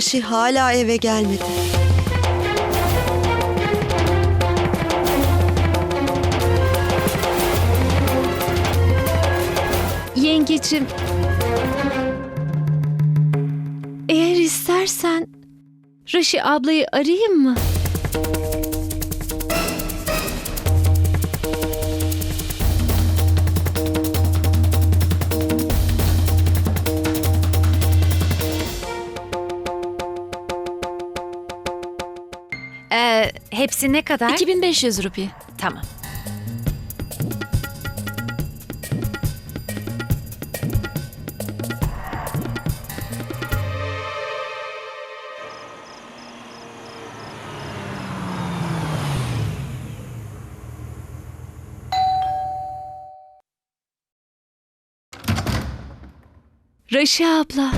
Raşi hala eve gelmedi. Yengecim. Eğer istersen Raşi ablayı arayayım mı? Hepsi ne kadar? 2500 rupi. Tamam. Raşi abla.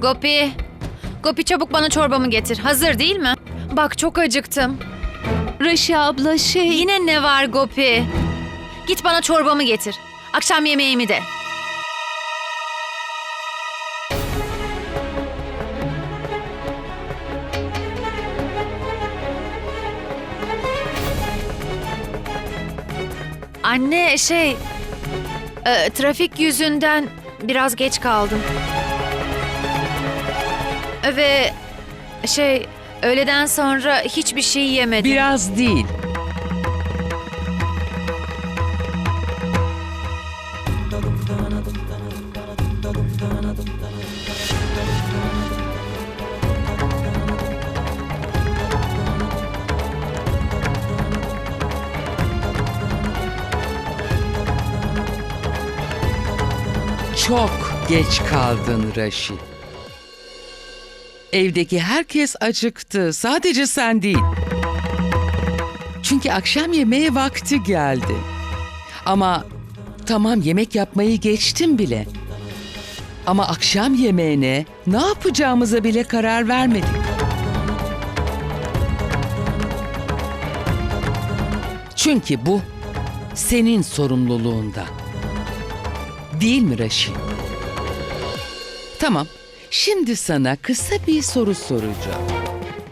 Gopi. Gopi çabuk bana çorbamı getir. Hazır değil mi? Bak çok acıktım. Raşi abla şey... Yine ne var Gopi? Git bana çorbamı getir. Akşam yemeğimi de. Anne şey... e, trafik yüzünden biraz geç kaldım. Ve şey öğleden sonra hiçbir şey yemedim. Biraz değil. Çok geç kaldın Raşi. Evdeki herkes acıktı. Sadece sen değil. Çünkü akşam yemeğe vakti geldi. Ama tamam yemek yapmayı geçtim bile. Ama akşam yemeğine ne yapacağımıza bile karar vermedik. Çünkü bu senin sorumluluğunda. Değil mi Raşi? Tamam. Şimdi sana kısa bir soru soracağım.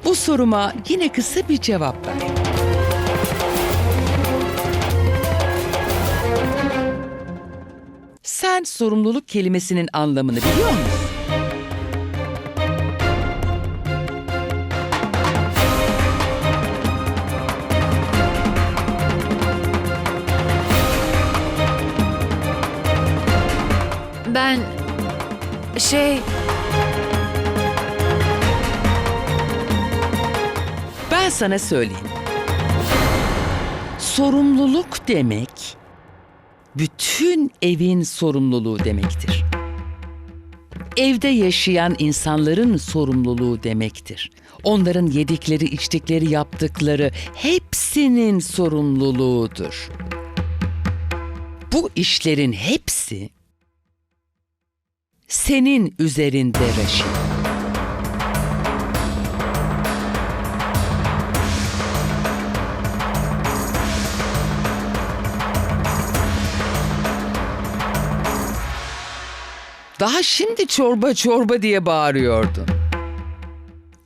Bu soruma yine kısa bir cevap ver. Sen sorumluluk kelimesinin anlamını biliyor musun? Sana söyleyeyim. Sorumluluk demek bütün evin sorumluluğu demektir. Evde yaşayan insanların sorumluluğu demektir. Onların yedikleri, içtikleri, yaptıkları hepsinin sorumluluğudur. Bu işlerin hepsi senin üzerinde Reşit. Daha şimdi çorba çorba diye bağırıyordun.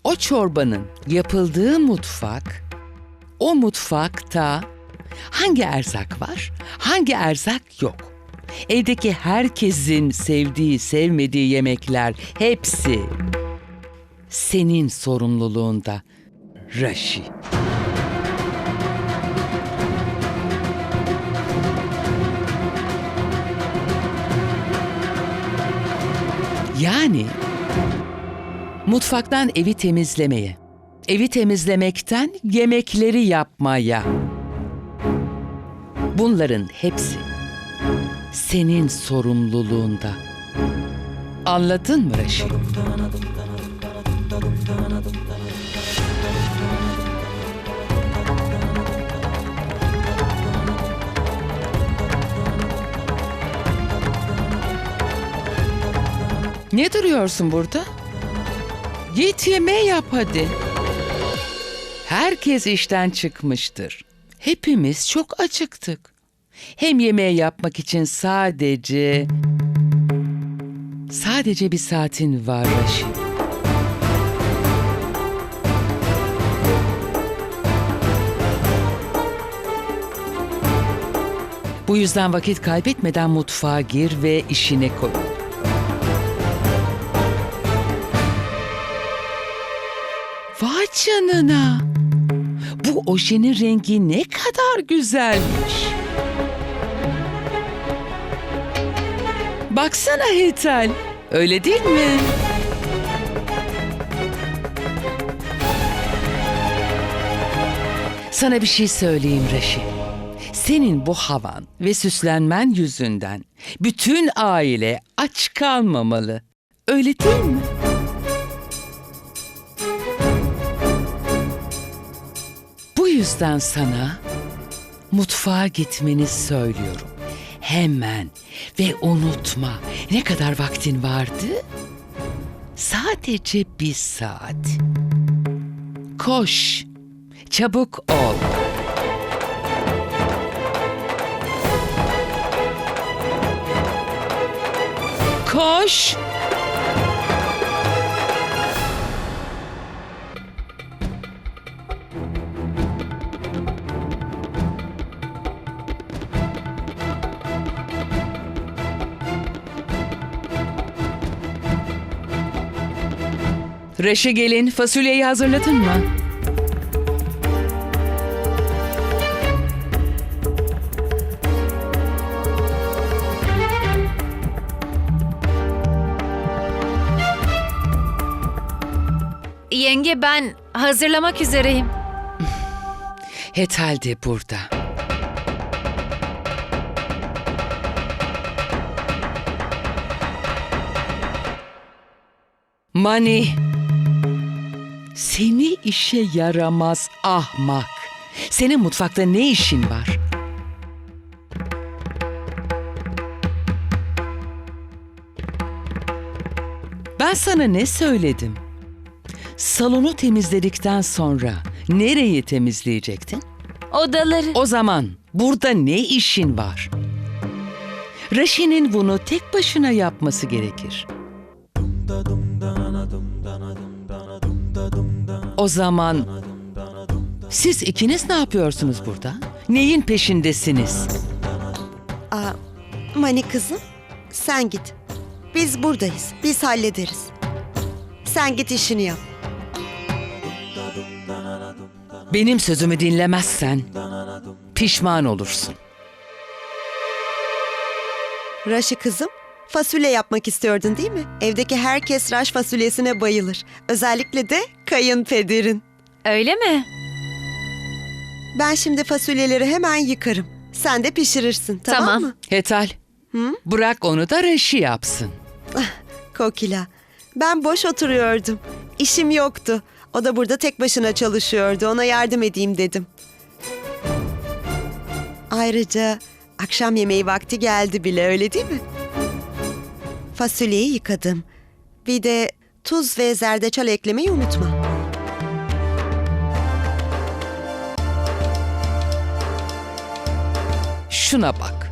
O çorbanın yapıldığı mutfak, o mutfakta hangi erzak var, hangi erzak yok. Evdeki herkesin sevdiği, sevmediği yemekler hepsi senin sorumluluğunda. Raşi. Yani mutfaktan evi temizlemeye, evi temizlemekten yemekleri yapmaya. Bunların hepsi senin sorumluluğunda. Anladın mı Reşit? Ne duruyorsun burada? Git yemeği yap hadi. Herkes işten çıkmıştır. Hepimiz çok acıktık. Hem yemeği yapmak için sadece... Sadece bir saatin var Raşit. Bu yüzden vakit kaybetmeden mutfağa gir ve işine koyun. Canına. Bu ojenin rengi ne kadar güzelmiş. Baksana Hetal. Öyle değil mi? Sana bir şey söyleyeyim Reşi. Senin bu havan ve süslenmen yüzünden bütün aile aç kalmamalı. Öyle değil mi? Yüzden sana mutfağa gitmeni söylüyorum. Hemen ve unutma ne kadar vaktin vardı? Sadece bir saat. Koş. Çabuk ol. Koş. Reşe gelin fasulyeyi hazırladın mı? Yenge ben hazırlamak üzereyim. Hetal de burada. Mani. Seni işe yaramaz ahmak. Senin mutfakta ne işin var? Ben sana ne söyledim? Salonu temizledikten sonra nereyi temizleyecektin? Odaları. O zaman burada ne işin var? Raşi'nin bunu tek başına yapması gerekir. O zaman siz ikiniz ne yapıyorsunuz burada? Neyin peşindesiniz? Aa, Mani kızım, sen git. Biz buradayız, biz hallederiz. Sen git işini yap. Benim sözümü dinlemezsen pişman olursun. Raşi kızım, fasulye yapmak istiyordun değil mi? Evdeki herkes raş fasulyesine bayılır. Özellikle de kayınpederin. Öyle mi? Ben şimdi fasulyeleri hemen yıkarım. Sen de pişirirsin, tamam, Tamam. mı? Hetal, bırak onu da Reşi yapsın. Kokila, ben boş oturuyordum. İşim yoktu. O da burada tek başına çalışıyordu. Ona yardım edeyim dedim. Ayrıca akşam yemeği vakti geldi bile öyle değil mi? Fasulyeyi yıkadım. Bir de tuz ve zerdeçal eklemeyi unutma. Şuna bak.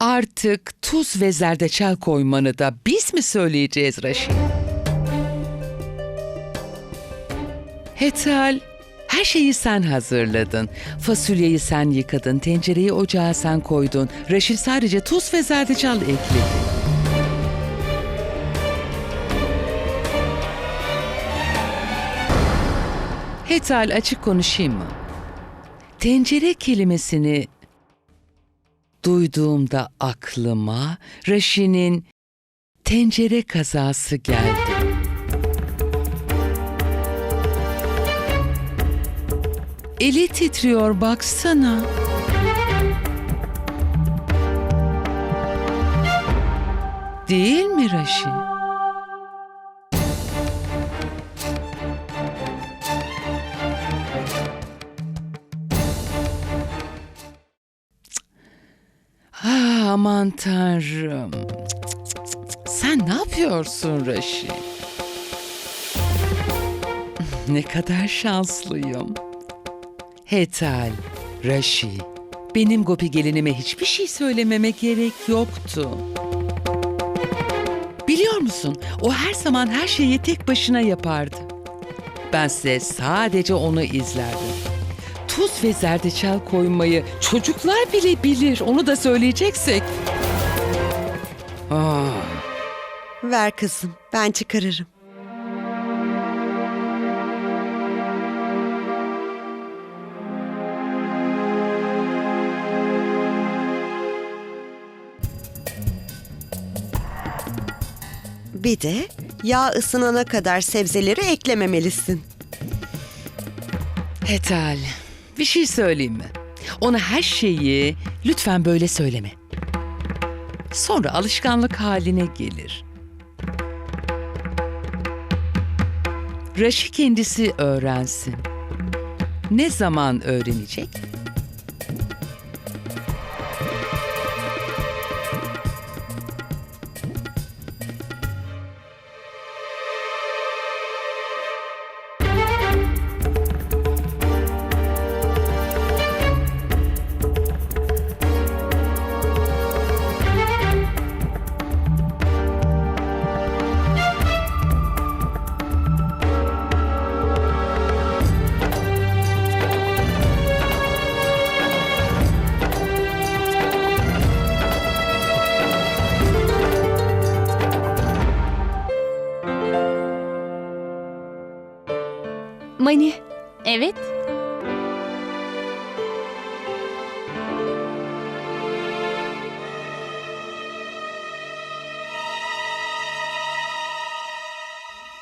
Artık tuz ve zerdeçal koymanı da biz mi söyleyeceğiz Raşi? Hetal, her şeyi sen hazırladın. Fasulyeyi sen yıkadın, tencereyi ocağa sen koydun. Raşi sadece tuz ve zerdeçal ekledi. Hetal açık konuşayım mı? Tencere kelimesini duyduğumda aklıma Raşi'nin tencere kazası geldi. Eli titriyor baksana. Değil mi Raşi? Aman tanrım. Sen ne yapıyorsun Raşi? Ne kadar şanslıyım. Hetal, Raşi. Benim Gopi gelinime hiçbir şey söylememe gerek yoktu. Biliyor musun? O her zaman her şeyi tek başına yapardı. Ben size sadece onu izlerdim. tuz ve zerdeçal koymayı çocuklar bile bilir. Onu da söyleyeceksek. Aa, Ver kızım, ben çıkarırım. Bir de yağ ısınana kadar sebzeleri eklememelisin. Hetal, bir şey söyleyeyim mi? Ona her şeyi lütfen böyle söyleme. Sonra alışkanlık haline gelir. Raşi kendisi öğrensin. Ne zaman öğrenecek? Mani, Evet.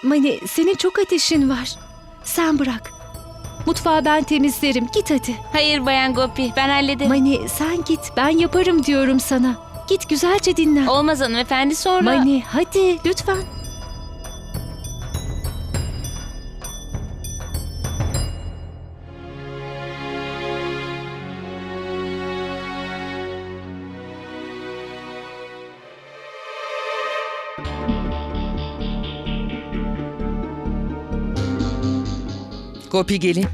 Mani senin çok ateşin var. Sen bırak. Mutfağı ben temizlerim. Git hadi. Hayır Bayan Gopi ben hallederim. Mani sen git. Ben yaparım diyorum sana. Git güzelce dinlen. Olmaz hanımefendi sonra. Mani hadi lütfen. Gopi gelin.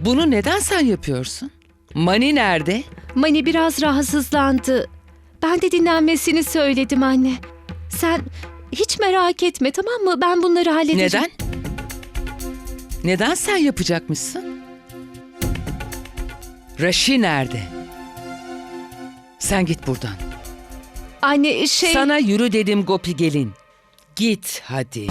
Bunu neden sen yapıyorsun? Mani nerede? Mani biraz rahatsızlandı. Ben de dinlenmesini söyledim anne. Sen hiç merak etme tamam mı? Ben bunları halledeceğim. Neden? Neden sen yapacakmışsın? Raşi nerede? Sen git buradan. Anne şey... Sana yürü dedim Gopi gelin. Git hadi.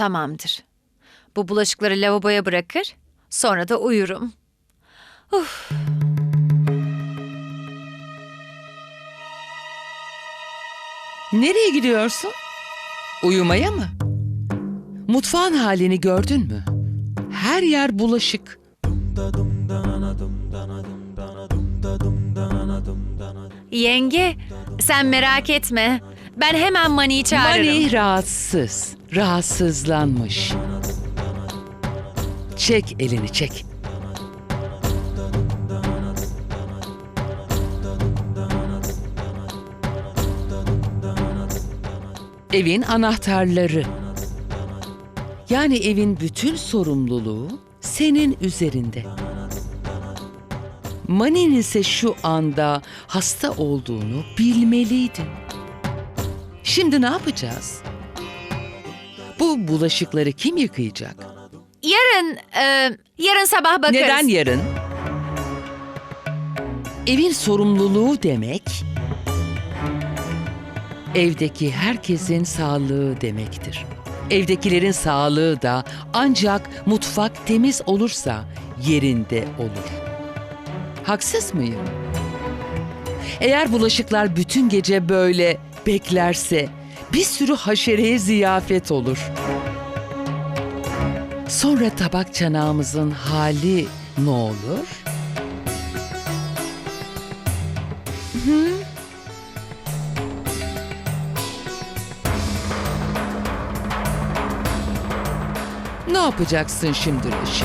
Tamamdır. Bu bulaşıkları lavaboya bırakır. Sonra da uyurum. Uf. Nereye gidiyorsun? Uyumaya mı? Mutfağın halini gördün mü? Her yer bulaşık. Yenge sen merak etme. Ben hemen Mani'yi çağırırım. Mani rahatsız, rahatsızlanmış. Çek elini çek. Evin anahtarları. Yani evin bütün sorumluluğu senin üzerinde. Mani'nin ise şu anda hasta olduğunu bilmeliydin. Şimdi ne yapacağız? Bu bulaşıkları kim yıkayacak? Yarın, e, yarın sabah bakarız. Neden yarın? Evin sorumluluğu demek evdeki herkesin sağlığı demektir. Evdekilerin sağlığı da ancak mutfak temiz olursa yerinde olur. Haksız mıyım? Eğer bulaşıklar bütün gece böyle beklerse bir sürü haşereye ziyafet olur. Sonra tabak çanağımızın hali ne olur? Ne yapacaksın şimdi Reşit?